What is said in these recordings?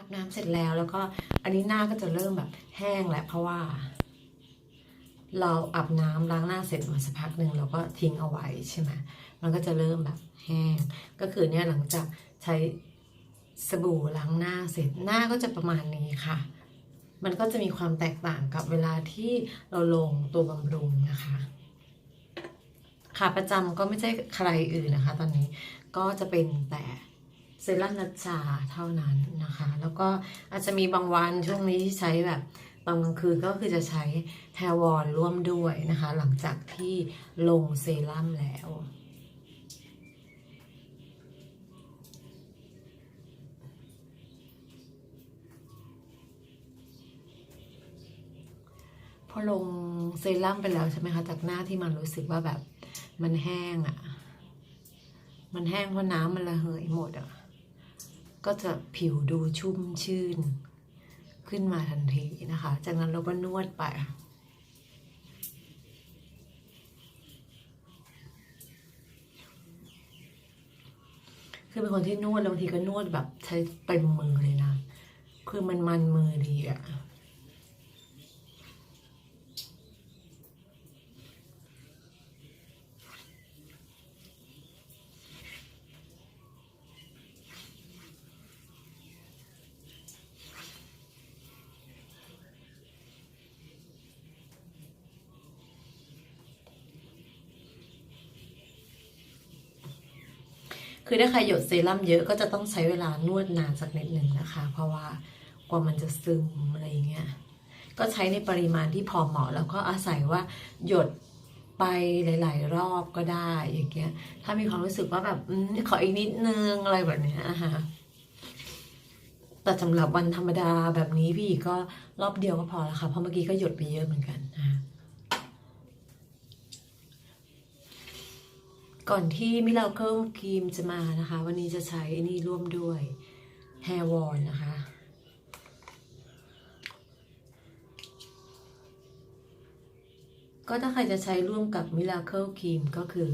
อาบน้ำเสร็จแล้วแล้วก็อันนี้หน้าก็จะเริ่มแบบแห้งแหละเพราะว่า เราอาบน้ำล้างหน้าเสร็จมาสักพักหนึ่งเราก็ทิ้งเอาไว้ใช่ไหมมันก็จะเริ่มแบบแห้ง ก็คือเนี่ยหลังจากใช้สบู่ล้างหน้าเสร็จหน้าก็จะประมาณนี้ค่ะ มันก็จะมีความแตกต่างกับเวลาที่เราลงตัวบำรุงนะคะขาประจำก็ไม่ใช่ใครอื่นนะคะ ตอนนี้ก็จะเป็นแต่ เซรั่มนัชาเท่านั้นนะคะ แล้วก็อาจจะมีบางวันช่วงนี้ที่ใช้แบบตอนกลางคืนก็คือจะใช้แฮร์วอลร่วมด้วยนะคะ หลังจากที่ลงเซรั่มแล้วพอลงเซรั่มไปแล้วใช่ไหมคะจากหน้าที่มันรู้สึกว่าแบบมันแห้งอะ่ะ มันแห้งเพราะน้ำมันระเหยหมดอะ่ะ ก็จะผิวดูชุ่มชื่น ขึ้นมาทันทีนะคะ จากนั้นเราก็นวดไป คือเป็นคนที่นวดบางทีก็นวดแบบใช้เต็มมือเลยนะ คือมันมันมือดีอะ คือถ้าใครหยดเซรั่มเยอะก็จะต้องใช้เวลานวดนานสักนิดหนึ่งนะคะ เพราะว่ากว่ามันจะซึมอะไรอย่างเงี้ยก็ใช้ในปริมาณที่พอเหมาะ แล้วก็อาศัยว่าหยดไปหลาย ๆ รอบก็ได้อย่างเงี้ยถ้ามีความรู้สึกว่าแบบอขออีกนิดนึงอะไรแบบเนี้ยนะคะแต่สำหรับวันธรรมดาแบบนี้พี่ก็รอบเดียวก็พอแล้วค่ะเพราะเมื่อกี้ก็หยดไปเยอะเหมือนกันนะคะ ก่อนที่มิลาเคิลครีมจะมานะคะ วันนี้จะใช้นี่ร่วมด้วย Hair w a l นะคะ ก็ถ้าใครจะใช้ร่วมกับมิลาเคิลครีมก็คือ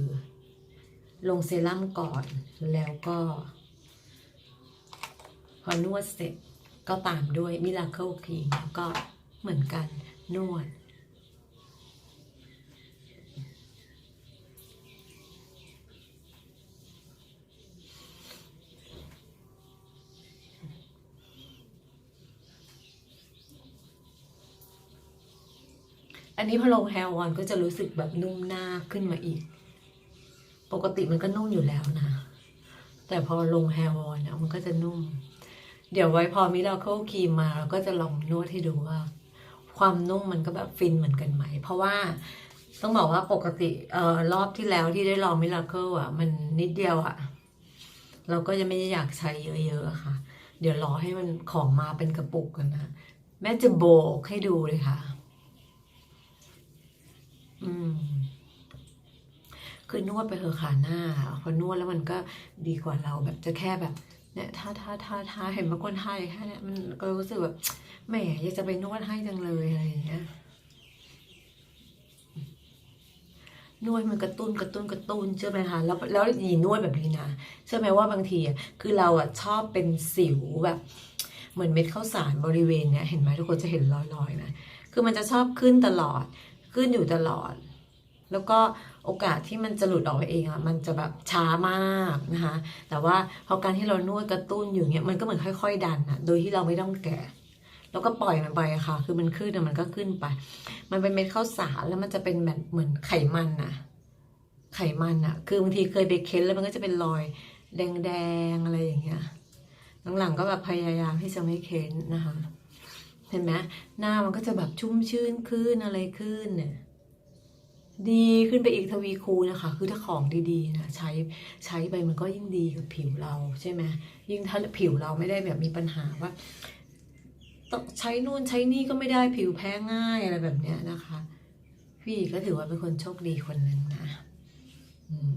ลงเซรั่มก่อนแล้วก็ พอนวดเสร็จก็ตามด้วยมิลาเคิลครีมแล้วก็เหมือนกันนวด อันนี้พอลงแฮร์วอนก็จะรู้สึกแบบนุ่มหน้าขึ้นมาอีก ปกติมันก็นุ่มอยู่แล้วนะ แต่พอลงแฮร์วอนเนี่ยมันก็จะนุ่ม เดี๋ยวไว้พอมิราเคิลครีมมาเราก็จะลองนวดให้ดูว่า ความนุ่มมันก็แบบฟินเหมือนกันไหม เพราะว่าต้องบอกว่าปกติเอ่อรอบที่แล้วที่ได้ลองมิราเคิลอะ มันนิดเดียวอะ เราก็ยังไม่ได้อยากใช้เยอะๆอะค่ะ เดี๋ยวรอให้มันของมาเป็นกระปุกกันนะ แม่จะโบกให้ดูเลยค่ะ อืม คือนวดไปเถอะขาหน้าพอนวดแล้วมันก็ดีกว่าเราแบบจะแค่แบบเนี่ยท่าท่าท่าท่าเห็นบางคนท่าอย่างแค่เนี่ยมันก็รู้สึกแบบแหมอยากจะไปนวดให้จังเลยอะไรอย่างเงี้ยนวดมันกระตุ้นกระตุ้นกระตุ้นเชื่อไหมคะแล้วแล้วยีนวดแบบนี้นะเชื่อไหมว่าบางทีอะคือเราอะชอบเป็นสิวแบบ เหมือนเม็ดข้าวสารบริเวณเนี้ยเห็นไหมทุกคนจะเห็นรอยๆนะคือมันจะชอบขึ้นตลอด ขึ้นอยู่ตลอด แล้วก็โอกาสที่มันจะหลุดออกไปเองอะมันจะแบบช้ามากนะคะ แต่ว่าพอการที่เรานวดกระตุ้นอยู่เนี้ยมันก็เหมือนค่อย ๆ ดันอะโดยที่เราไม่ต้องแกะแล้วก็ปล่อยมันไปอะค่ะ คือมันขึ้นมันก็ขึ้นไป มันเป็นเม็ดข้าวสารแล้วมันจะเป็นแบบเหมือนไขมันอะไขมันอะคือบางทีเคยไปเค้นแล้วมันก็จะเป็นรอยแดงๆอะไรอย่างเงี้ย หลังๆก็แบบพยายามที่จะไม่เค้นนะคะ เห็นไหมหน้ามันก็จะแบบชุ่มชื่นขึ้นอะไรขึ้นเนี่ยดีขึ้นไปอีกทวีคูณนะคะ คือถ้าของดีๆนะใช้ใช้ไปมันก็ยิ่งดีกับผิวเราใช่ไหมยิ่งถ้าผิวเราไม่ได้แบบมีปัญหาว่าต้องใช้นู่นใช้นี่ก็ไม่ได้ผิวแพ้ง่ายอะไรแบบเนี้ยนะคะ พี่ก็ถือว่าเป็นคนโชคดีคนหนึ่งนะ อืม